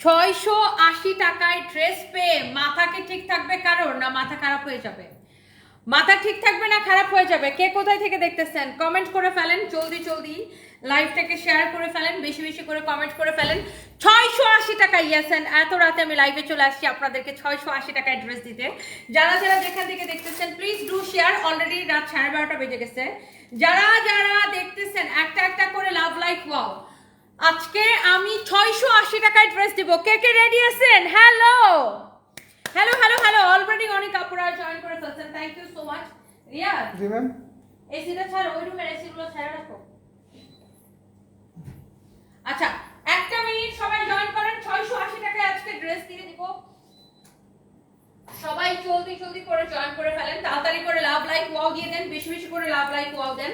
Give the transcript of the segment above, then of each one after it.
ছয়শো আশি টাকায় ড্রেস পেয়ে মাথাকে ঠিক থাকবে কারোর না মাথা খারাপ হয়ে যাবে? মাথা ঠিক থাকবে না খারাপ হয়ে যাবে? কে কোথায় থেকে দেখতেছেন? কমেন্ট করে ফেলেন, জলদি জলদি লাইভটাকে শেয়ার করে ফেলেন, বেশি বেশি করে কমেন্ট করে ফেলেন। ছয়শো আশি টাকা ইয়েসেন এত রাতে আমি লাইভে চলে আসছি আপনাদেরকে ছয়শো আশি টাকায় ড্রেস দিতে। যারা যারা যেখান থেকে দেখতেছেন প্লিজ ডু শেয়ার অলরেডি রাত সাড়ে বারোটা বেজে গেছে। যারা যারা দেখতেছেন, একটা একটা করে লাভ লাইক ওয়াও আজকে আমি ছয়শো আশি টাকায় ড্রেস দিব। কে কে রেডি আছেন? Hello hello hello hello already অনেক আপুরা জয়েন করে ফেলছেন। Thank you so much Riaz ji ma'am এসিটা ছাড় ওই রুমের এসি গুলো ছাড়া রাখো। আচ্ছা একটা মিনিট সবাই জয়েন করেন। ছয়শো আশি টাকায় আজকে ড্রেস দিয়ে দিব। সবাই জলদি জলদি করে জয়েন করে ফেলেন। তাড়াতাড়ি করে লাভ লাইক ওয়াও দিয়ে দেন। বেশি বেশি করে লাভ লাইক ওয়াও দেন।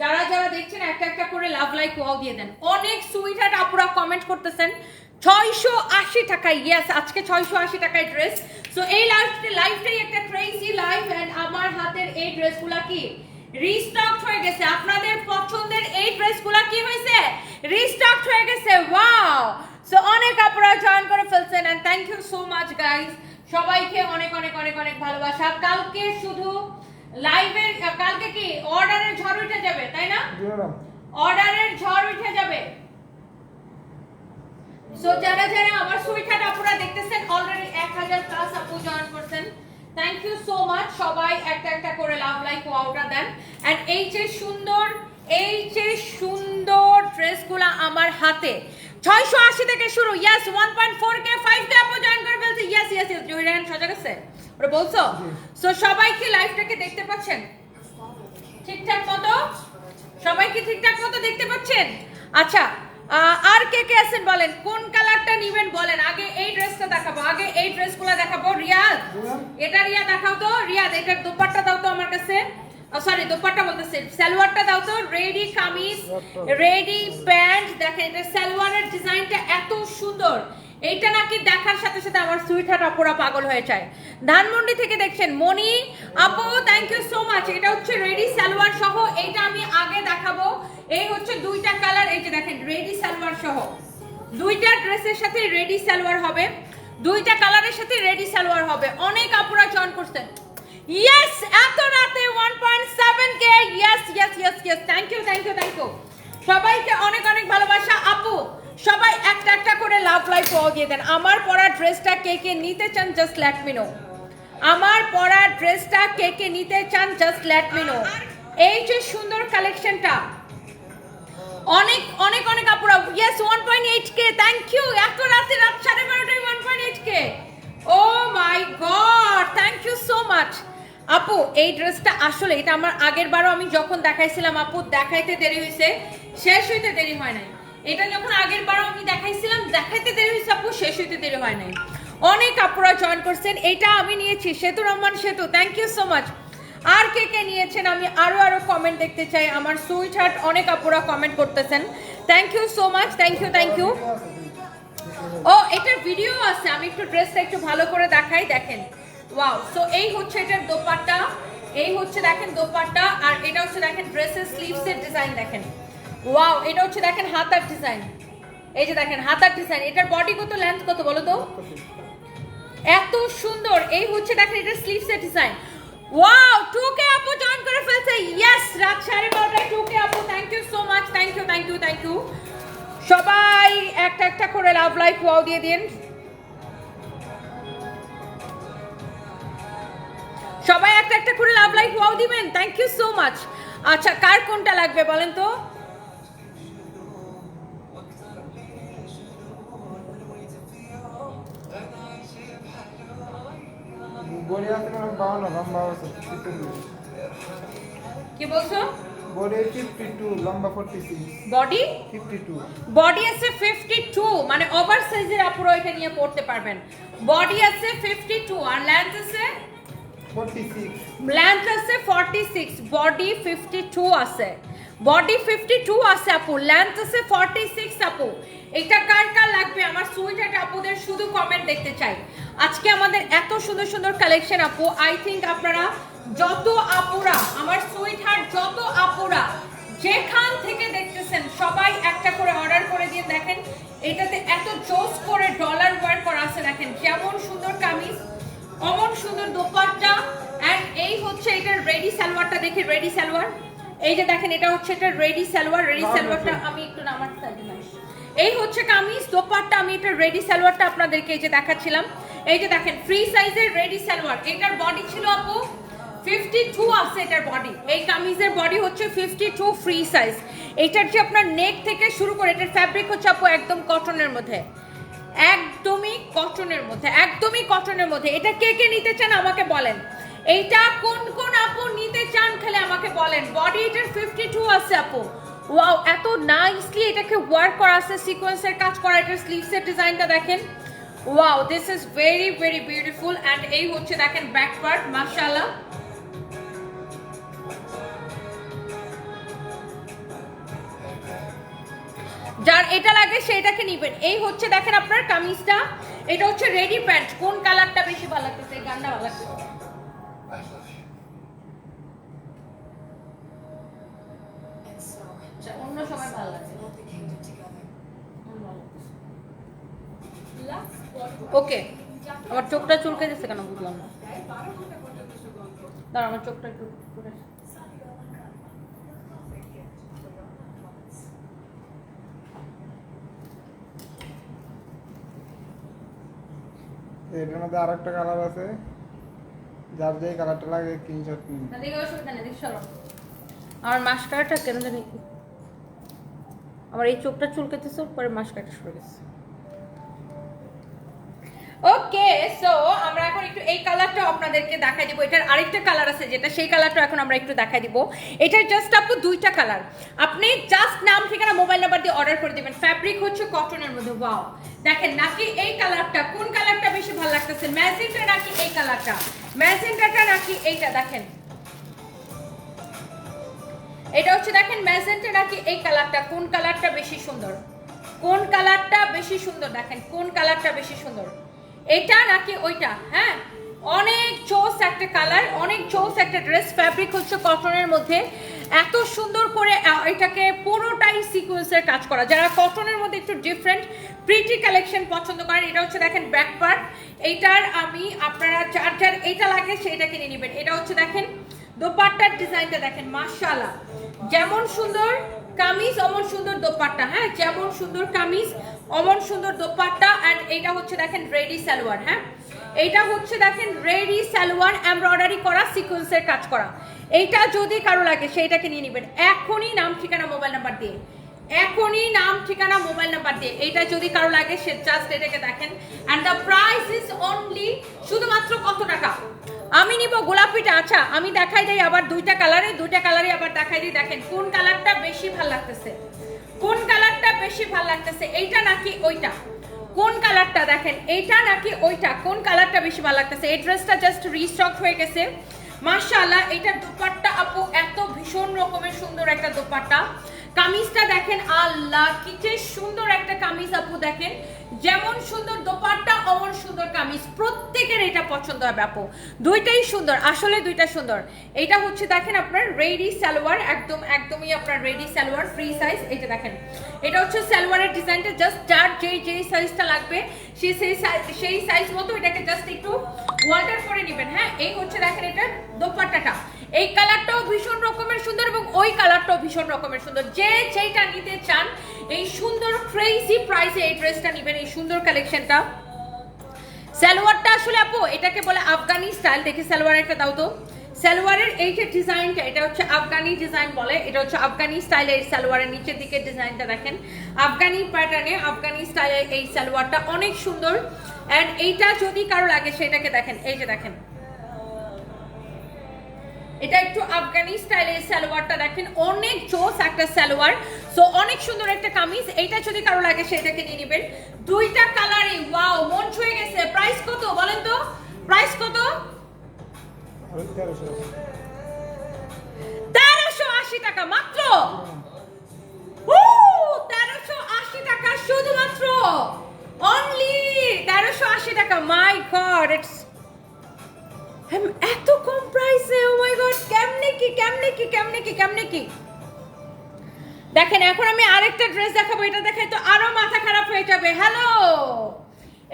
যারা যারা দেখছেন, একটা একটা করে লাভ লাইক ওয়াও দিয়ে দেন। অনেক সুইট হার্ট আপুরা কমেন্ট করতেছেন, ছয়শো আশি টাকা ইয়েস আজকে ছয়শো আশি টাকায় ড্রেস সো এই লাইফটা লাইফটাই একটা ক্রেজি লাইফ এন্ড আমার হাতের এই ড্রেসগুলা কি? রিস্টক হয়ে গেছে। আপনাদের পছন্দের এই ড্রেসগুলো কি হয়েছে? রিস্টক হয়ে গেছে। ওয়াও সো অনেক আপনারা জয়েন করে ফেলছেন and thank you so much guys সবাইকে অনেক অনেক অনেক অনেক ভালোবাসা। কালকে শুধু লাইভের কালকে কি? অর্ডারের ঝড় উঠে যাবে তাই না? অর্ডারের ঝড় উঠে যাবে। সো যারা যারা আমার সুইটার আপুরা দেখতেছেন অলরেডি এক হাজার প্লাস আপু জয়েন করছেন। থ্যাংক ইউ সো মাচ সবাই একটা একটা করে লাভ লাইক ওয়াওটা দেন। এন্ড এই যে সুন্দর এই যে সুন্দর ড্রেসগুলো আমার হাতে। ছয়শো আশি থেকে শুরু। Yes one point four K five K আপু জয়েন করে ফেলছে। ইয়াস ইয়াস ইয়াস জহিরান সজাগ আছে? ওরা বলছো? সো সবাই কি লাইভটাকে দেখতে পাচ্ছেন? ঠিকঠাক মতো? সবাই কি ঠিকঠাক মতো দেখতে পাচ্ছেন? আচ্ছা আর কে কে আছেন বলেন? কোন কালারটা নিবেন বলেন? আগে এই ড্রেসটা দেখাবো, আগে এই ড্রেসগুলো দেখাবো। রিয়াদ? এটা রিয়া দেখাও তো। রিয়াদ, এটার দোপাট্টা দাও তো আমার কাছে। সরি দোপাট্টা বলতেছে। সালোয়ারটা দাও তো। Ready kameez, ready pant. দেখেন, এটা সালোয়ারের ডিজাইনটা এত সুন্দর। এইটা নাকি দেখার সাথে সাথে আমার সুইট হার্ট আপুরা পাগল হয়ে যায়। ধানমন্ডি থেকে দেখছেন মনি আপু থ্যাংক ইউ সো মাচ এটা হচ্ছে রেডি সালোয়ার সহ, এইটা আমি আগে দেখাবো। এই হচ্ছে দুইটা কালার, এই যে দেখেন, রেডি সালোয়ার সহ। দুইটা ড্রেসের সাথে রেডি সালোয়ার হবে। দুইটা কালারের সাথে রেডি সালোয়ার হবে। অনেক আপুরা জয়েন করছেন। ইয়েস এত রাতে 1.7 K yes yes yes yes thank you thank you thank you সবাইকে অনেক অনেক ভালোবাসা। আপু সবাই একটা একটা করে লাভ লাইফ পাওয়া দিয়ে দেন। আমার পরা ড্রেসটা কে কে নিতে চান জাস্ট লেট মি নো আমার পরা ড্রেসটা কে কে নিতে চান জাস্ট লেট মি নো এই যে সুন্দর কালেকশনটা অনেক অনেক অনেক আপুরা yes one point eight K thank you এত রাতে রাত সাড়ে বারোটায় one point eight K oh my god thank you so much আপু, এই ড্রেসটা আসলে, এটা আমার আগের বারও আমি যখন দেখাইছিলাম, আপু, দেখাইতে দেরি হয়েছে শেষ হইতে দেরি হয় নাই। এটা যখন আগের বারও আমি দেখাইছিলাম, দেখাইতে দেরি হয়েছে আপু, শেষ হইতে দেরি হয় নাই। অনেক আপুরা জয়েন করছেন, এটা আমি নিয়েছি, Setu Rahman Setu thank you so much আর কে কে নিয়েছেন, আমি আরও আরও কমেন্ট দেখতে চাই। আমার সুইট হার্ট অনেক আপুরা কমেন্ট করতেছেন। Thank you so much thank you thank you ও, এটার ভিডিও আছে, আমি একটু ড্রেসটা একটু ভালো করে দেখাই, দেখেন। ওয়াও সো এই হচ্ছে এটার দোপাট্টা, এই হচ্ছে দেখেন দোপাট্টা, আর এটা হচ্ছে দেখেন ড্রেসের স্লিভসের ডিজাইন দেখেন। ওয়াও এটা হচ্ছে দেখেন হাতার ডিজাইন এই যে দেখেন হাতার ডিজাইন এটার বডি কত লেন্থ কত বলো তো? এত সুন্দর। এই হচ্ছে দেখেন এটা স্লিভস এর ডিজাইন ওয়াও টুকে আপু জয়েন করে ফেলছে। ইয়েস রাত সাড়ে বারোটায় টুকে আপু। Thank you so much thank you thank you thank you সবাই একটা একটা করে লাভ লাইফ ওয়াও দিয়ে দিন। সবাই একটা একটা করে লাভ লাইফ ওয়াও দিবেন। থ্যাংক ইউ সো মাচ আচ্ছা কার কোনটা লাগবে বলেন তো? বাউন্ন লম্বা আছে ফিফটি টু কি বলছো বডি ফিফটি টু লম্বা forty six body fifty two body আছে ফিফটি টু মানে ওভার সাইজের আপুরা এটা নিয়ে পড়তে পারবেন। বডি আছে ফিফটি টু আর লেন্থ আছে? ফোরটি সিক্স লেন্থ আছে forty six body fifty two আছে। বডি ফিফটি টু আছে আপু। লেন্থ আছে ফর্টি সিক্স আপু। এটা কার কার লাগবে? আমার সোয়েটারটা আপুদের শুধু কমেন্ট দেখতে চাই। আজকে আমাদের এত সুন্দর সুন্দর কালেকশন আপু আই থিঙ্ক আপনারা যত আপুরা আমার সুইটার যত আপুরা যেখান থেকে দেখতেছেন সবাই একটা করে অর্ডার করে দিয়ে দেখেন এটাতে এত জোস করে ডলার ওয়ার করা আছে দেখেন। কেমন সুন্দর কামিজ অমন সুন্দর দোপাট্টা অ্যান্ড এই হচ্ছে এটার রেডি সালোয়ারটা দেখি রেডি সালোয়ার। এই যে দেখেন এটা হচ্ছে এটা রেডি সালোয়ার রেডি সালোয়ারটা আমি একটু নামার সাইডে এই হচ্ছে কামিজ, দোপাট্টা, আমি এটা রেডি সালোয়ারটা আপনাদেরকে এই যে দেখাচ্ছিলাম। এই যে দেখেন ফ্রি সাইজের রেডি সালোয়ার। এটার বডি ছিল আপু 52 আছে এটার বডি এই কামিজের বডি হচ্ছে 52 ফ্রি সাইজ এটার যে আপনার নেক থেকে শুরু করে, এটার ফ্যাব্রিক হচ্ছে আপু একদম কটনের মধ্যে। একদমই কটনের মধ্যে, একদমই কটনের মধ্যে। এটা কে কে নিতে চান আমাকে বলেন। এইটা কোন কোন আপু নিতে চান খালি আমাকে বলেন। বডি এটার 52 আছে আপু। ওয়াও এত নাইসলি এটাকে ওয়ার্ক করা আছে সিকোয়েন্সের কাজ করা, এটার স্লিভসের ডিজাইনটা দেখেন। Wow this is very very beautiful and এই হচ্ছে দেখেন ব্যাক পার্ট মাশাআল্লাহ। যার এটা লাগে সেটাকে নিবেন। এই হচ্ছে দেখেন আপনার কামিজটা। এটা হচ্ছে রেডি প্যান্ট কোন কালারটা বেশি ভালো লাগতেছে? গানটা ভালো লাগতেছে। অন্য সময় ভালো লাগছে ওকে আমার চোখটা চুলকে দিচ্ছে কেন বুঝলাম না। দাঁড়া আমার চোখটা একটু এটার মধ্যে আর একটা কালার আছে। যার যেই কালারটা লাগে স্ক্রিনশট নিন আমার মাস্কারাটা কেন জানি আমার এই চোখটা চুলকেতেছে পরে মাস্কারাটা সরে গেছে ওকে সো আমরা এখন একটু এই কালারটা আপনাদেরকে দেখাই দিব। এটার আরেকটা কালার আছে যেটা, সেই কালারটা এখন আমরা একটু দেখাই দিব। এটার জাস্ট আপু দুইটা কালার আপনি জাস্ট নাম, ঠিকানা মোবাইল নাম্বার দিয়ে অর্ডার করে দিবেন। ফ্যাব্রিক হচ্ছে কটনের মধ্যে ওয়াও দেখেন, নাকি এই কালারটা কোন কালারটা বেশি ভালো লাগতেছে? ম্যাজেন্টা নাকি এই কালারটা ম্যাজেন্টাটা নাকি এইটা, দেখেন। এটা হচ্ছে দেখেন ম্যাজেন্টা নাকি এই কালারটা, কোন কালারটা বেশি সুন্দর? কোন কালারটা বেশি সুন্দর দেখেন, কোন কালারটা বেশি সুন্দর? এটা নাকি ওইটা হ্যাঁ? অনেক চোস একটা কালার, অনেক চোস একটা ড্রেস ফ্যাব্রিক হচ্ছে কটনের মধ্যে। এত সুন্দর করে এটাকে পুরোটাই সিকোয়েন্সের কাজ করা। যারা কটনের মধ্যে একটু ডিফারেন্ট প্রিটি কালেকশন পছন্দ করেন, এটা হচ্ছে দেখেন ব্যাক পার্ট এইটার আমি, আপনারা যার যার এইটা লাগে সেইটা কিনে নেবেন। এটা হচ্ছে দেখেন দোপাট্টার ডিজাইনটা দেখেন, মাশাআল্লাহ। যেমন সুন্দর কামিজ, অমন সুন্দর দোপাট্টা হ্যাঁ? যেমন সুন্দর কামিজ, অমন সুন্দর দোপাট্টা অ্যান্ড এটা হচ্ছে দেখেন রেডি সালোয়ার হ্যাঁ? এইটা হচ্ছে দেখেন রেডি সালোয়ার, এমব্রয়ডারি করা, সিকোয়েন্সের কাজ করা। এইটা যদি কারও লাগে, সেইটাকে নিয়ে নেবেন। এখনই নাম, ঠিকানা, মোবাইল নাম্বার দিয়ে। এখনই নাম, ঠিকানা, মোবাইল নাম্বার দিয়ে। এইটা যদি কারও লাগে, সে জাস্ট এটাকে দেখেন। And the price is only শুধুমাত্র কত টাকা? আমি নিব গোলাপিটা আচ্ছা আমি দেখাই দিই আবার দুইটা কালারে দুইটা কালারে আবার দেখাই দিই। দেখেন, কোন কালারটা বেশি ভালো লাগতেছে? কোন কালারটা বেশি ভালো লাগতেছে? এইটা নাকি ওইটা? কোন কালারটা দেখেন, এইটা নাকি ওইটা? কোন কালারটা বেশি ভালো লাগতেছে? এই ড্রেসটা জাস্ট রিস্টক হয়ে গেছে। মাশাআল্লাহ এটার দোপাট্টা আপু এত ভীষণ রকমের সুন্দর একটা দোপাট্টা। কামিজটা দেখেন, আল্লাহ কি যে সুন্দর একটা কামিজ আপু দেখেন। যেমন সুন্দর দোপাট্টা, অমন সুন্দর কামিজ। প্রত্যেকের এটা পছন্দ হবে আপু। দুইটাই সুন্দর, আসলে দুইটা সুন্দর। এটা হচ্ছে দেখেন আপনার রেডি সালোয়ার, একদম, একদমই আপনার রেডি সালোয়ার ফ্রি সাইজ এটা দেখেন। এটা হচ্ছে সালোয়ারের ডিজাইনটা জাস্ট যার যেই যেই সাইজটা লাগবে সেই সেই সেই সাইজ মতো এটাকে জাস্ট একটু ওয়াল্টার করে নেবেন। হ্যাঁ এই হচ্ছে দেখেন এটা দোপাট্টাটা। এই কালারটাও ভীষণ রকমের সুন্দর এবং ওই কালারটাও ভীষণ রকমের সুন্দর। যে যেইটা নিতে চান, এই সুন্দর ক্রেজি প্রাইসে এই ড্রেসটা নেবেন, এই সুন্দর কালেকশনটা সালোয়ারটা আসলে আপু, এটাকে বলে আফগানি স্টাইল দেখে সালোয়ার একটা দাও তো। সালোয়ারের এই যে ডিজাইনটা, এটা হচ্ছে আফগানি ডিজাইন বলে। এটা হচ্ছে আফগানি স্টাইলের এই সালোয়ারের নিচের দিকে ডিজাইনটা দেখেন। আফগানি প্যাটার্নে আফগানি স্টাইলের এই সালোয়ারটা অনেক সুন্দর। অ্যান্ড এইটা যদি কারও লাগে, সেটাকে দেখেন। এই যে দেখেন। এটা একটু আফগানি স্টাইলের সালোয়ারটা দেখেন, অনেক জোস একটা সালোয়ার। সো অনেক সুন্দর একটা কামিজ। এইটা যদি কারও লাগে সেটাকে নিয়ে নেবেন। দুইটা কালারই ওয়াও মন ছুঁয়ে গেছে। প্রাইস কত বলেন তো? প্রাইস কত? তেরোশো আশি টাকা, মাত্র? তেরোশো আশি টাকা শুধুমাত্র। অনলি তেরোশো আশি টাকা। মাই গড ইটস এত কম প্রাইসে ও মাই গড কেমনে কি কেমনে কি কেমনে কি কেমনে কি? দেখেন, এখন আমি আরেকটা ড্রেস দেখাবো, এটা দেখাই তো আরও মাথা খারাপ হয়ে যাবে। হ্যালো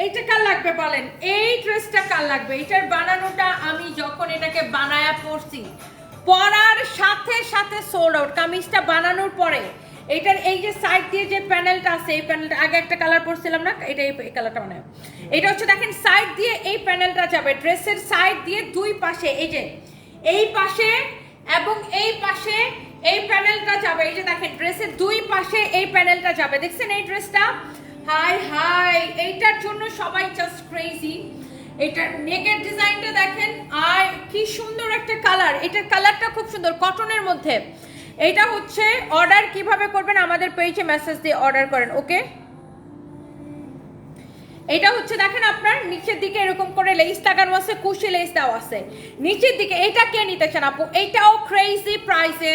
এইটা কার লাগবে বলেন? এই ড্রেসটা কার লাগবে? এটার বানানোটা আমি যখন এটাকে বানায়া পরছি, পরার সাথে সাথে সোল্ড আউট কামিজটা বানানোর পরে এটার এই যে সাইড দিয়ে যে প্যানেলটা আছে, এই প্যানেলটা আগে একটা কালার পরছিলাম না, এটা এই কালারটা মানে এটা হচ্ছে দেখেন সাইড দিয়ে এই প্যানেলটা যাবে ড্রেসের সাইড দিয়ে দুই পাশে, এই যে, এই পাশে এবং এই পাশে এই প্যানেলটা যাবে, এই যে দেখেন ড্রেসের দুই পাশে এই প্যানেলটা যাবে। দেখছেন এই ড্রেসটা হাই হাই এইটার জন্য সবাই জাস্ট ক্রেজি এটার নেকের ডিজাইনটা দেখেন, আর কি সুন্দর একটা কালার এটার কালারটা খুব সুন্দর কটনের মধ্যে। এটা হচ্ছে অর্ডার কীভাবে করবেন, আমাদের পেজে মেসেজ দিয়ে অর্ডার করেন ওকে এটা হচ্ছে দেখেন আপনার, নিচের দিকে এরকম করে লেস লাগানো আছে, কুশি লেস দেওয়া আছে। নিচের দিকে এটা কে নিতে চান আপু? এটাও ক্রেজি প্রাইসে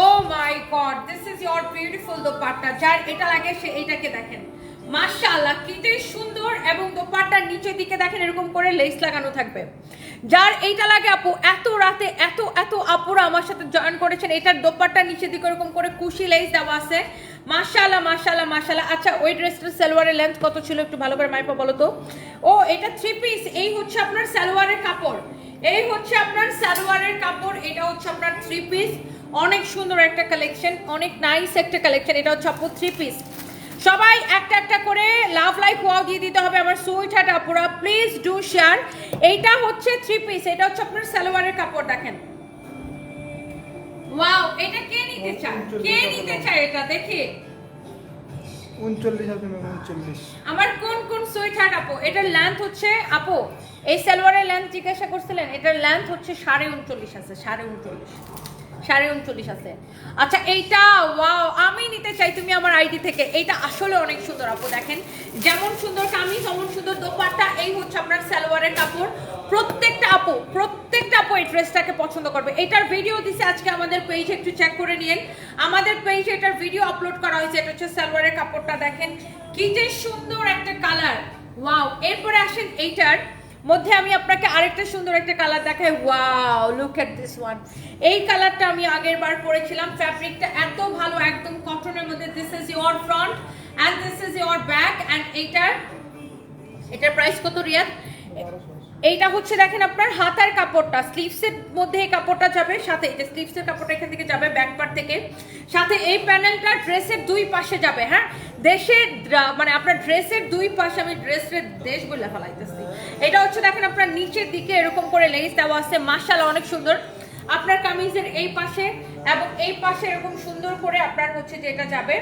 ও my god this is your beautiful dupatta. যার এটা লাগে সে এটাকে দেখেন। মাশাআল্লাহ কি যে সুন্দর এবং দোপাট্টার নিচের দিকে দেখেন এরকম করে লেস লাগানো থাকবে। যার এইটা লাগে আপু, এত রাতে এত এত আপুরা আমার সাথে জয়েন করেছেন, এটার দোপাট্টার নিচের দিকে এরকম করে কুশি লেস দেওয়া আছে। মাশাআল্লাহ মাশাআল্লাহ মাশাআল্লাহ। আচ্ছা ওই ড্রেসটার সালোয়ারের লেন্থ কত ছিল একটু ভালো করে মাইপা বলো তো? ও, এটা থ্রি পিস এই হচ্ছে আপনার সালোয়ারের কাপড়। এই হচ্ছে আপনার সালোয়ারের কাপড়, এটা হচ্ছে আপনার থ্রি পিস অনেক সুন্দর একটা কালেকশন অনেক নাইস একটা কালেকশন এটা হচ্ছে আপু থ্রি পিস সবাই একটা একটা করে লাভ লাইফ ওয়াও দিয়ে দিতে হবে আমার সুইট হাট আপুরা। প্লিজ ডু শেয়ার এইটা হচ্ছে থ্রি পিস এটা হচ্ছে আপনার সালোয়ারের কাপড় দেখেন। ওয়াও এটা কে নিতে চায়? কে নিতে চায় এটা? দেখি। আছে ম্যাম আমার কোন কোন সুইট হার্ট আপু? এটার লেন্থ হচ্ছে আপু এই সালোয়ারের লেন্থ জিজ্ঞাসা করছিলেন এটার লেন্থ হচ্ছে সাড়ে উনচল্লিশ আছে সাড়ে উনচল্লিশ। সাড়ে উনচল্লিশ আছে। আচ্ছা এইটা ওয়াও আমি নিতে চাই তুমি আমার আইডি থেকে। এইটা আসলে অনেক সুন্দর, আপু দেখেন। যেমন সুন্দর কামিজ, তেমন সুন্দর দোপাট্টা, এই হচ্ছে আপনার সালোয়ারের কাপড়। প্রত্যেকটা আপু প্রত্যেকটা আপু এই ড্রেসটাকে পছন্দ করবে। এটার ভিডিও দিছে আজকে আমাদের পেজে একটু চেক করে নিন আমাদের পেজে এটার ভিডিও আপলোড করা হয়েছে, এটা হচ্ছে সালোয়ারের কাপড়টা দেখেন। কি যে সুন্দর একটা কালার ওয়াও এরপরে আসেন এইটার। মধ্যে আমি আপনাকে আরেকটা সুন্দর একটা কালার দেখাই। Wow look at this one এই কালারটা আমি আগের বার পরেছিলাম। ফ্যাব্রিকটা এত ভালো, একদম কটনের মধ্যে। This is your front and this is your back and এইটার এটার প্রাইস কত রিয়াদ? এইটা হচ্ছে দেখেন আপনার হাতার কাপড়টা স্লিভসের মধ্যে এই কাপড়টা যাবে, সাথে এই যে স্লিভসের কাপড়টা এখান থেকে যাবে ব্যাক পার্ট থেকে। সাথে এই প্যানেলটা ড্রেসের দুই পাশে যাবে হ্যাঁ? দেশের মানে আপনার ড্রেসের দুই পাশে আমি ড্রেসের দেশ বলে ফেলাইতেছি। এটা হচ্ছে দেখেন আপনার নিচের দিকে এরকম করে লেস দেওয়া আছে মার্শাল অনেক সুন্দর। আপনার কামিজের এই পাশে এবং এই পাশে এরকম সুন্দর করে আপনার হচ্ছে যে এটা যাবে।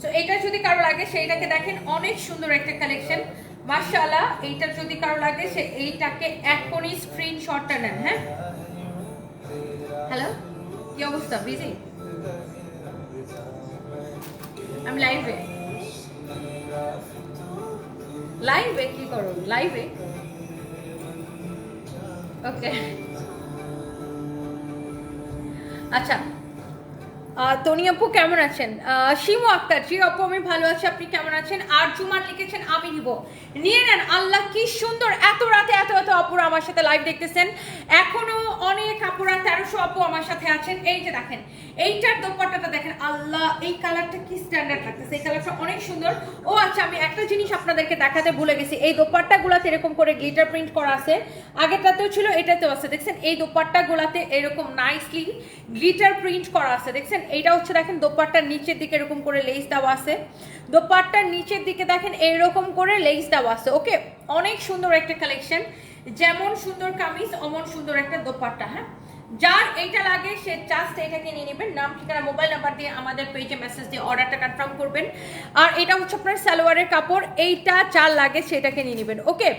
সো এটা যদি কারও লাগে, সেইটাকে দেখেন, অনেক সুন্দর একটা কালেকশন মাশাআল্লাহ, এইটা যদি কারও লাগে, সে এইটাকে এখনই স্ক্রিনশটটা নেন হ্যাঁ? হ্যালো কি অবস্থা বিজি আমি লাইভে লাইভে কি করো? লাইভে ওকে আচ্ছা তনি আপু কেমন আছেন? শিমু আক্তার, জি আপু, আমি ভালো আছি, আপনি কেমন আছেন? আর জুমান লিখেছেন, আমি নিব। নিয়ে নেন, আল্লাহ কি সুন্দর, এত রাতে আপুরা আমার সাথে লাইভ দেখতেছেন। এখনও অনেক আপুরা তেরোশো আপু আমার সাথে আছেন। এই যে দেখেন, এইটার দোপাট্টাটা দেখেন, আল্লাহ, এই কালারটা কি স্ট্যান্ডার্ড লাগতেছে? এই কালারটা অনেক সুন্দর। ও আচ্ছা আমি একটা জিনিস আপনাদেরকে দেখাতে ভুলে গেছি। এই দোপাট্টা গুলাতে এরকম করে গ্লিটার প্রিন্ট করা আছে। আগেরটাতেও ছিল, এটাতেও আছে। দেখছেন, এই দোপাট্টা গুলাতে এরকম নাইসলি গ্লিটার প্রিন্ট করা আছে। দেখছেন, এইটা হচ্ছে দেখেন, দোপাট্টার নিচের দিকে এরকম করে লেস দেওয়া আছে। দোপাট্টার নিচের দিকে দেখেন, এইরকম করে লেস দেওয়া আছে। ওকে অনেক সুন্দর একটা কালেকশন যেমন সুন্দর কামিজ, অমন সুন্দর একটা দোপাট্টা হ্যাঁ? যার এইটা লাগে, সে জাস্ট এটাকে নিয়ে নেবেন। নাম, ঠিকানা মোবাইল নাম্বার দিয়ে আমাদের পেজে মেসেজ দিয়ে অর্ডারটা কনফার্ম করবেন। আর এটা হচ্ছে আপনার সালোয়ারের কাপড়। এইটা চার লাগে সেটাকে নিয়ে নেবেন ওকে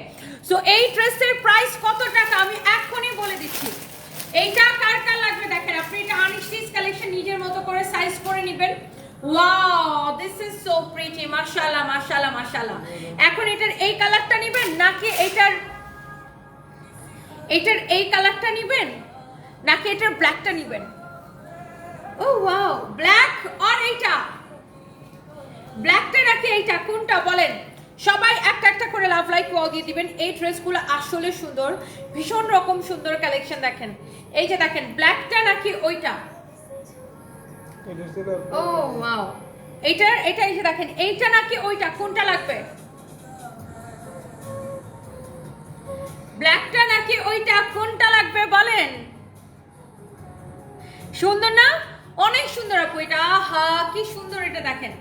সো এই ড্রেসের প্রাইস কত টাকা? আমি এখনই বলে দিচ্ছি। এইটা কার কার লাগবে দেখেন? আপনি এটা আনস্টিচ কালেকশন নিজের মতো করে সাইজ করে নেবেন। দিস ইজ সো এখন এটার এই কালারটা নেবেন নাকি এটার এটার এই কালারটা নেবেন? নাকি এটার ব্ল্যাকটা নেবেন? ও ওয়াও ব্ল্যাক আর এইটা। ব্ল্যাকটা নাকি এইটা? কোনটা বলেন? সবাই একটা একটা করে লাভ লাইক ওয়াও দিয়ে দিবেন। এই ড্রেসগুলো আসলে সুন্দর। ভীষণ রকম সুন্দর কালেকশন দেখেন। এই যে দেখেন ব্ল্যাকটা নাকি ওইটা? ও ওয়াও এইটা এটা এই যে দেখেন এইটা নাকি ওইটা? কোনটা লাগবে? ব্ল্যাকটা নাকি ওইটা কোনটা লাগবে বলেন? সুন্দর না? অনেক সুন্দর আপু এটা। আহা, কি সুন্দর এটা দেখেন।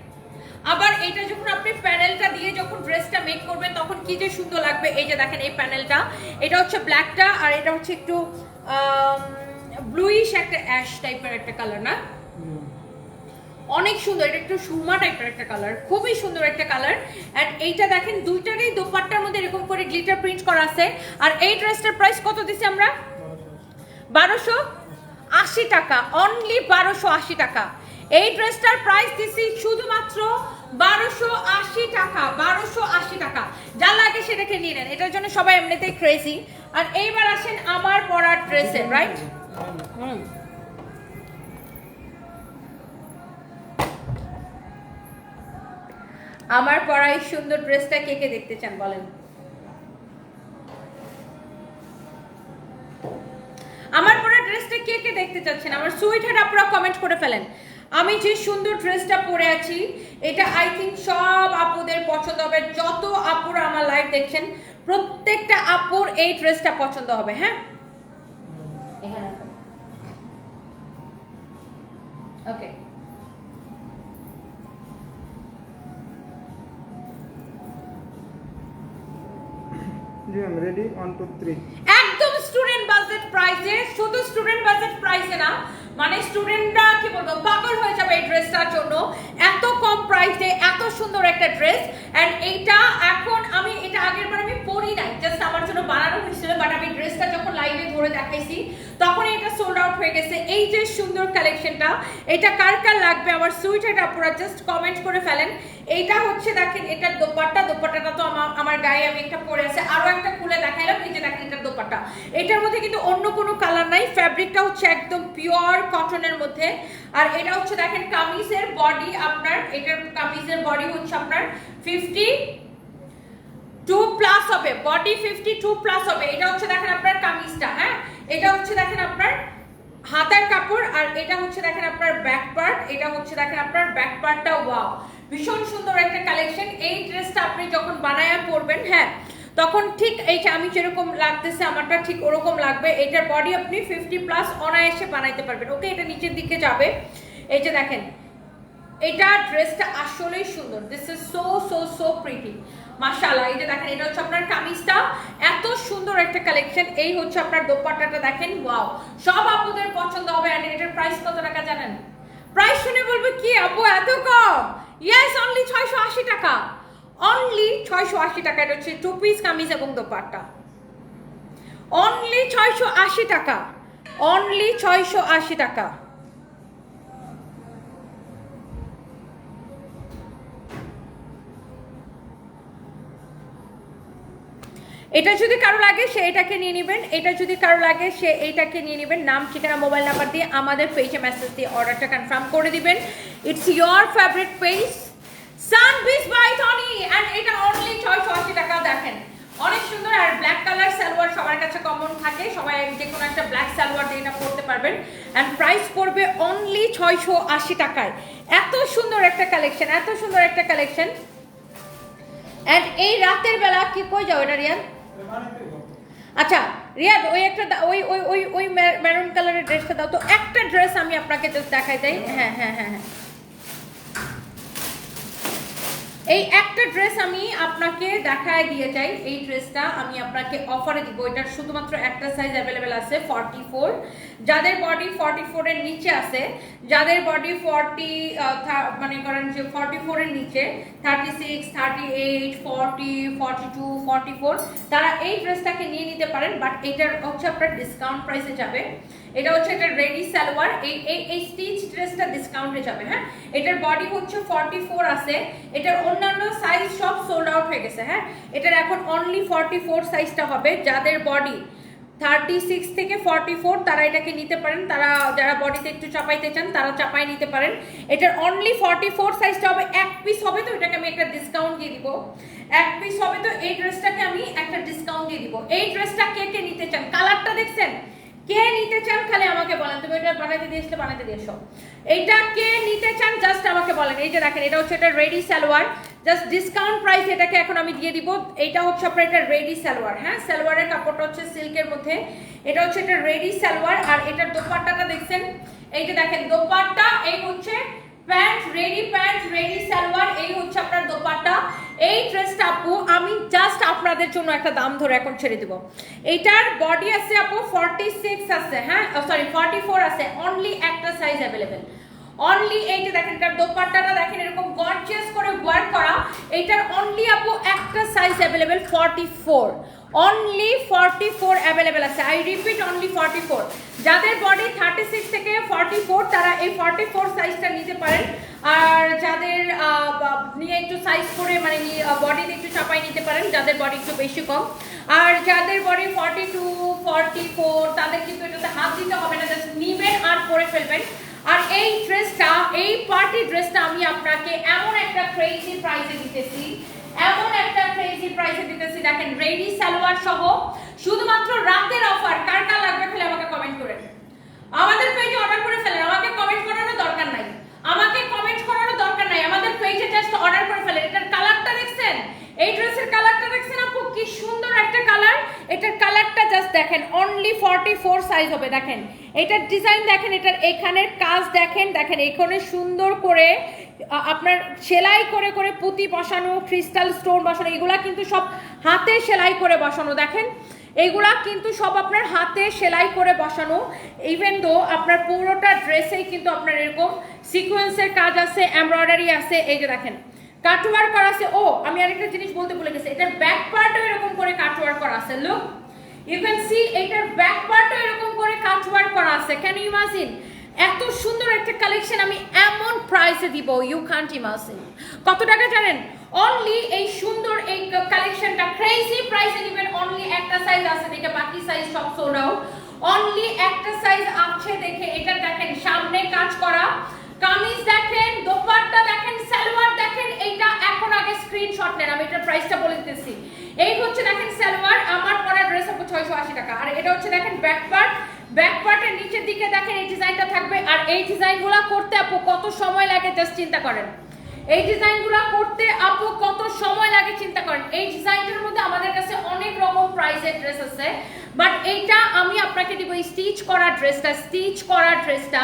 আবার এটা যখন আপনি প্যানেলটা দিয়ে যখন ড্রেসটা মেক করবেন, তখন কি যে সুন্দর লাগবে এই যে দেখেন এই প্যানেলটা। এটা হচ্ছে ব্ল্যাকটা আর এটা হচ্ছে একটু ব্লুইশ একটা অ্যাশ টাইপের একটা কালার না? অনেক সুন্দর, এটা একটু সুরমা টাইপের একটা কালার খুবই সুন্দর একটা কালার এন্ড এইটা দেখেন দুইটারই দোপাট্টার মধ্যে এরকম করে গ্লিটার প্রিন্ট করা আছে। আর এই ড্রেসটার প্রাইস কত দিছি আমরা? বারোশো? আশি টাকা অনলি বারোশো আশি টাকা। এই ড্রেসটার প্রাইস দিছি শুধুমাত্র বারোশো আশি টাকা, বারোশো আশি টাকা। যা লাগে সেটাকে নিয়ে নেন, এটার জন্য সবাই এমনিতেই ক্রেজি আর এইবার আসেন আমার পরার ড্রেসে রাইট হুম। আমার পরা এই সুন্দর ড্রেসটা কে কে দেখতে চান বলেন? আমার পরা ড্রেসটা কে কে দেখতে চাচ্ছেন? আমার সুইট হার্ট আপনারা কমেন্ট করে ফেলেন। আমি যে সুন্দর ড্রেসটা পরে আছি, এটা আই থিঙ্ক সব আপুদের পছন্দ হবে। যত আপুরা আমার লাইভ দেখছেন, প্রত্যেকটা আপুর এই ড্রেসটা পছন্দ হবে হ্যাঁ? রেডি ওয়ান টু থ্রি একদম স্টুডেন্ট বাজেট প্রাইসে শুধু স্টুডেন্ট বাজেট প্রাইসে না মানে স্টুডেন্টরা কি বলব পাগল হয়ে যাবে এই ড্রেসটার জন্য এত কম প্রাইসে এত সুন্দর একটা ড্রেস এন্ড এইটা এখন আমি, এটা আগের বার আমি পরি নাই জাস্ট আমার জন্য বানানো হয়েছিল বাট আমি ড্রেসটা যখন লাইভে ধরে দেখাইছি তখন এটা সোল্ড আউট হয়ে গেছে। এই যে সুন্দর কালেকশনটা এটা কার কার লাগবে? আমার সুইটারটা আপনারা জাস্ট কমেন্ট করে ফেলেন। এইটা হচ্ছে দেখেন এটা দোপাট্টা, দোপাট্টাটা তো আমার আমার গায়ে আমি একটা পরে আছে। আরও একটা খুলে দেখাইলাম, এই যে দেখেন এটার দোপাট্টা এটার মধ্যে কিন্তু অন্য কোনো কালার নাই। ফ্যাব্রিকটা হচ্ছে একদম পিওর কটনের মধ্যে। আর এটা হচ্ছে দেখেন কামিজের বডি আপনার। এটার কামিজের বডি হচ্ছে আপনার ফিফটি টু প্লাস হবে। বডি ফিফটি টু প্লাস হবে। এটা হচ্ছে দেখেন আপনার কামিজটা হ্যাঁ? এটা হচ্ছে দেখেন আপনার হাতার কাপড় আর এটা হচ্ছে দেখেন আপনার ব্যাক পার্ট এটা হচ্ছে দেখেন আপনার ব্যাক পার্টটা ওয়াও ভীষণ সুন্দর একটা কালেকশন এই ড্রেসটা আপনি যখন বানায়া পরবেন হ্যাঁ তখন ঠিক এইটা আমি যেরকম লাগতেছে, আমারটা ঠিক ওরকম লাগবে। এটার বডি আপনি ফিফটি প্লাস অনায়াসে বানাইতে পারবেন। ওকে এটা নিচের দিকে যাবে। এই যে দেখেন, এটা ড্রেসটা আসলেই সুন্দর। This is so so so pretty মাশাআল্লাহ, এই যে দেখেন, এটা হচ্ছে আপনার কামিজটা। এত সুন্দর একটা কালেকশন এই হচ্ছে আপনার দোপাট্টাটা দেখেন ওয়াও সব আপুদের পছন্দ হবে। আর এটার প্রাইস কত টাকা জানেন? প্রাইস শুনে বলবে কি, আপু, এত কম? ইয়েস অনলি ছয়শো আশি টাকা। অনলি ছয়শো আশি টাকা, এটা হচ্ছে টু পিস কামিজ এবং দোপাট্টা। অনলি ছয়শো আশি টাকা। অনলি ছয়শো আশি টাকা। এটা যদি কারও লাগে, সে এটাকে নিয়ে নেবেন। এটা যদি কারও লাগে, সে এইটাকে নিয়ে নেবেন। নাম, ঠিকানা, মোবাইল নাম্বার দিয়ে আমাদের পেজে মেসেজ দিয়ে অর্ডারটা কনফার্ম করে দিবেন। ইটস ইয়োর ফেভারিট পেজ সান বিস বাই টনি এন্ড এটা অনলি ছয়শো আশি টাকা দেখেন। অনেক সুন্দর, আর ব্ল্যাক কালার সালোয়ার সবার কাছে কমন থাকে। সবাই যে কোনো একটা ব্ল্যাক সালোয়ার দিয়ে এটা পরতে পারবেন। অ্যান্ড প্রাইস পড়বে অনলি ছয়শো আশি টাকায়। এত সুন্দর একটা কালেকশন এত সুন্দর একটা কালেকশন অ্যান্ড এই রাতের বেলা কি কই যাও এটা, রিয়ান? আচ্ছা রিয়াদ ওই একটা ওই ওই ওই ওই মেরুন কালারের ড্রেসটা দাও। তো একটা ড্রেস আমি আপনাকে দেখাই দেই। হ্যাঁ হ্যাঁ হ্যাঁ হ্যাঁ। এই একটা ড্রেস আমি আপনাকে দেখায় দিয়ে যাই। এই ড্রেসটা আমি আপনাকে অফারে দিব। এটার শুধুমাত্র একটা সাইজ অ্যাভেলেবেল আছে ফর্টি ফোর যাদের বডি ফর্টি ফোরের নিচে আছে, যাদের বডি ফর্টি মানে করেন যে ফর্টি ফোরের নিচে thirty six thirty eight forty forty two forty four তারা এই ড্রেসটাকে নিয়ে নিতে পারেন বাট এটার হচ্ছে আপনার ডিসকাউন্ট প্রাইসে যাবে। এটা হচ্ছে এটা রেডি সালোয়ার। এই এই স্টিচ ড্রেসটা ডিসকাউন্টে যাবে হ্যাঁ? এটার বডি হচ্ছে ফর্টি ফোর আছে। এটার অন্যান্য সাইজ সব সোল্ড আউট হয়ে গেছে হ্যাঁ? এটার এখন অনলি ফর্টি ফোর সাইজটা হবে। যাদের বডি থার্টি সিক্স থেকে ফর্টি ফোর তারা এটাকে নিতে পারেন। তারা যারা বডিতে একটু চাপাইতে চান, তারা চাপাই নিতে পারেন। এটার অনলি ফর্টি ফোর সাইজটা হবে। এক পিস হবে তো, এটাকে আমি একটা ডিসকাউন্ট দিয়ে দিব। এক পিস হবে তো, এই ড্রেসটাকে আমি একটা ডিসকাউন্ট দিয়ে দিব। এই ড্রেসটা কে কে নিতে চান? কালারটা দেখছেন? কে নিতে চান খালি আমাকে বলেন। তুমি এটা বানাতে দিয়ে দিয়েছিলে বানাতে দিয়েছ এইটা কে নিতে চান জাস্ট আমাকে বলেন। এই যে দেখেন, এটা হচ্ছে এটা ready salwar. Just discount price এটাকে এখন আমি দিয়ে দিব। এটা হচ্ছে আপনার এটা রেডি সালোয়ার হ্যাঁ? সালোয়ারের কাপড়টা হচ্ছে সিল্কের মধ্যে। এটা হচ্ছে এটা রেডি সালোয়ার। আর এটার দোপাট্টাটা দেখছেন? এই যে দেখেন, দোপাট্টা, এই হচ্ছে pant, ready pant, ready salwar, এই হচ্ছে আপনার দোপাট্টা। এই ড্রেসটা আপু, আমি জাস্ট আপনাদের জন্য একটা দাম ধরে এখন ছেড়ে দিব। এটার বডি আছে আপু 46 আছে হ্যাঁ? সরি 44 আছে অনলি একটা সাইজ অ্যাভেলেবেল অনলি এই যে দেখেন, এটার দোপাট্টাটা দেখেন, এরকম গর্জিয়াস করে ওয়ার্ক করা। এটার অনলি আপু একটা সাইজ অ্যাভেলেবেল 44 অনলি 44 অ্যাভেলেবেল আছে। আই রিপিট অনলি 44 যাদের বডি 36 থেকে 44 তারা এই 44 সাইজটা নিতে পারেন। আর যাদের নিয়ে একটু সাইজ করে মানে বডিতে একটু চাপাই নিতে পারেন, যাদের বডি একটু বেশি কম। আর যাদের বডি 42 44 তাদের কিন্তু এটাতে হাত দিতে হবে না জাস্ট নিবেন আর পরে ফেলবেন। আর এই ড্রেসটা এই পার্টি ড্রেসটা আমি আপনাকে এমন একটা ক্রেজি প্রাইসে দিতেছি এমন একটা ক্রেজি প্রাইসে দিতেছি, দেখেন রেডি সালোয়ার সহ শুধুমাত্র রাতের অফার কার কার লাগবে খালি আমাকে কমেন্ট করেন আমাদের পেজে অর্ডার করে ফেলেন, আমাকে কমেন্ট করানোর দরকার নাই। আমাকে কমেন্ট করানোর দরকার নাই, আমাদের পেজে জাস্ট অর্ডার করে ফেলেন, এটার কালারটা দেখছেন? এই ড্রেসের কালারটা দেখছেন আপু? কি সুন্দর একটা কালার। এটার কালারটা জাস্ট দেখেন অনলি 44 সাইজ হবে, দেখেন। এটার ডিজাইন দেখেন, এটার এখানের কাজ দেখেন দেখেন, এখানে সুন্দর করে আপনার সেলাই করে করে পুঁতি বসানো ক্রিস্টাল স্টোন বসানো, এগুলা কিন্তু সব হাতে সেলাই করে বসানো, দেখেন। এইগুলা কিন্তু সব আপনার হাতে সেলাই করে বসানো। ইভেন দো আপনার পুরোটা ড্রেসেই কিন্তু আপনার এরকম সিকোয়েন্সের কাজ আছে এমব্রয়ডারি আছে, এই যে দেখেন। কাটওয়ার করা আছে। ও, আমি আরেকটা জিনিস বলতে ভুলে গেছি। এটার ব্যাক পার্টও এরকম করে কাটওয়ার করা আছে। লুক ইউ ক্যান সি এটার ব্যাক পার্টও এরকম করে কাটওয়ার করা আছে। ক্যান ইউ ইমাজিন এত সুন্দর একটা কালেকশন আমি এমন প্রাইসে দিব ইউ কান্ট ইমাজিন কত টাকা জানেন? অনলি এই সুন্দর এই কালেকশনটা ক্রেজি প্রাইসে দিবেন অনলি একটা সাইজ আছে, দেখে বাকি সাইজ সব সোল্ড আউট অনলি একটা সাইজ আছে দেখে এটা দেখেন, সামনে কাজ করা। কামিজ দেখেন, দোপাট্টা দেখেন, সালোয়ার দেখেন, এইটা এখন আগে স্ক্রিনশট নেন, আমি এটার প্রাইসটা বলে দিতেছি। এই হচ্ছে দেখেন সালোয়ার, আমার পরা ড্রেস আপু 680 টাকা। আর এটা হচ্ছে দেখেন ব্যাক পার্ট ব্যাক পার্টের নিচের দিকে দেখেন এই ডিজাইনটা থাকবে। আর এই ডিজাইনগুলো করতে আপু কত সময় লাগে জাস্ট চিন্তা করেন। এই ডিজাইনগুলো করতে আপু কত সময় লাগে, চিন্তা করেন। এই ডিজাইনটার মধ্যে আমাদের কাছে অনেক রকম প্রাইসের ড্রেস আছে। বাট এইটা আমি আপনাকে দিব স্টিচ করা ড্রেসটা স্টিচ করা ড্রেসটা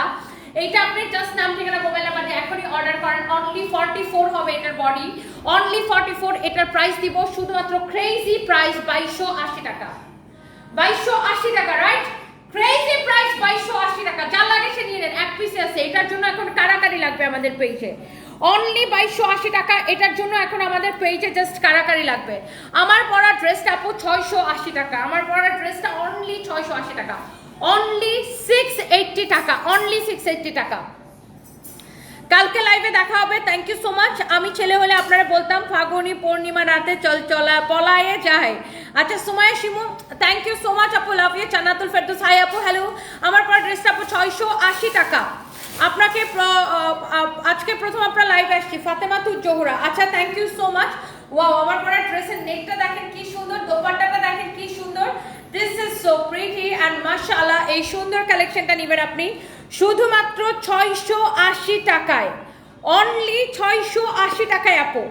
এইটা আপনি জাস্ট নাম ঠিকানা মোবাইল নাম্বার দিয়ে এখনই অর্ডার করেন। অনলি 44 হবে এটার বডি অনলি 44 এটার প্রাইস দিব শুধুমাত্র ক্রেজি প্রাইস 2280 টাকা। 2280 টাকা রাইট ক্রেজি প্রাইস 2280 টাকা। যা লাগে সে নিয়ে নেন। এক পিস আছে। এটার জন্য এখন কারাকারি লাগবে আমাদের পেজে অনলি 2280 টাকা। এটার জন্য এখন আমাদের পেজে জাস্ট কারাকারি লাগবে। আমার পরা ড্রেসটা আপু 680 টাকা। আমার পরা ড্রেসটা অনলি 680 টাকা। অনলি 680 টাকা অনলি 680 টাকা। কালকে লাইভে দেখা হবে থ্যাংক ইউ সো মাচ আমি ছেলে হলে আপনারা বলতাম, ফাগুনি পূর্ণিমা রাতে চল চলা পলায়ে যায়। আচ্ছা Sumaya Shimu thank you so much আপু love you Jannatul Ferdous hi আপু হ্যালো আমার পর ড্রেসটা আপু ছয়শো আশি টাকা। আপনাকে আজকে প্রথম আপনার লাইভে আসছি ফাতেমাতুর জোহরা। আচ্ছা thank you so much wow আমার পরা ড্রেসের নেকটা দেখেন কি সুন্দর, দোপাট্টাটা দেখেন কি this is so pretty and মাশাআল্লাহ এই সুন্দর কালেকশনটা নেবেন আপনি শুধুমাত্র ছয়শো আশি টাকায়। অনলি ছয়শো আশি টাকায়, আপু।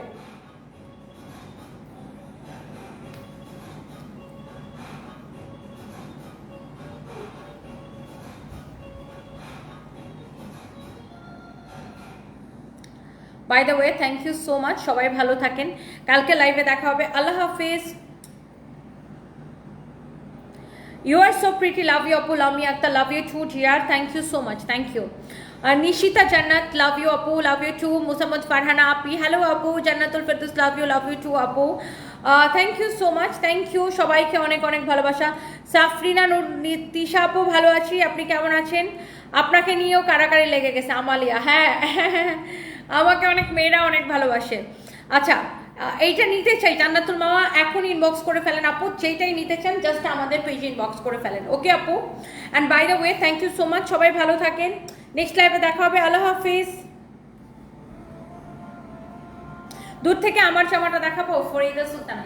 By the way thank you so much সবাই ভালো থাকেন। কালকে লাইভে দেখা হবে। আল্লাহ হাফিজ। So pretty. Love you, Apu. Love me, Akhtar. Love you too, GR. Thank you so much. Thank you. Uh, Nishita Jannat. Love you, Apu. Love you too. Musammad Farhana Api. Hello, Apu. Jannatul Firdaus. Love you. Love you too, Apu. Thank you so much thank you সবাইকে অনেক অনেক ভালোবাসা সাফরিনা নুর তিশা আপু ভালো আছি আপনি কেমন আছেন আপনাকে নিয়েও কারাকারি লেগে গেছে আমালিয়া হ্যাঁ আমাকে অনেক মেয়েরা অনেক ভালোবাসে আচ্ছা এইটা নিতে চাই। জান্নাতুল মামা এখন ইনবক্স করে ফেলেন আপু। যেইটাই নিতে চান জাস্ট আমাদের পেজে ইনবক্স করে ফেলেন। ওকে আপু? And by the way thank you so much সবাই ভালো থাকেন। নেক্সট লাইভে দেখা হবে। আল্লাহ হাফিজ। দূর থেকে আমার জামাটা দেখাবো। ফরিদা সুলতান।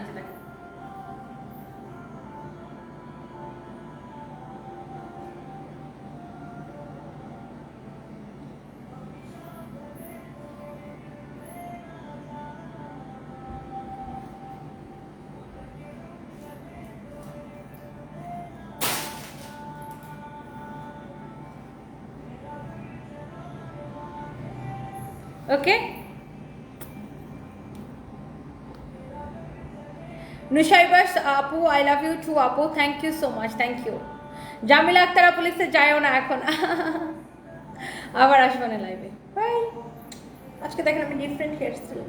নুসাইবাস আপু আই লাভ ইউ টু আপু thank you so much thank you Jamila Aktara পুলিশে যায়ও না এখন. আবার আসবে না লাইভে বাই আজকে দেখেন আমি ডিফারেন্ট হেয়ার স্টাইল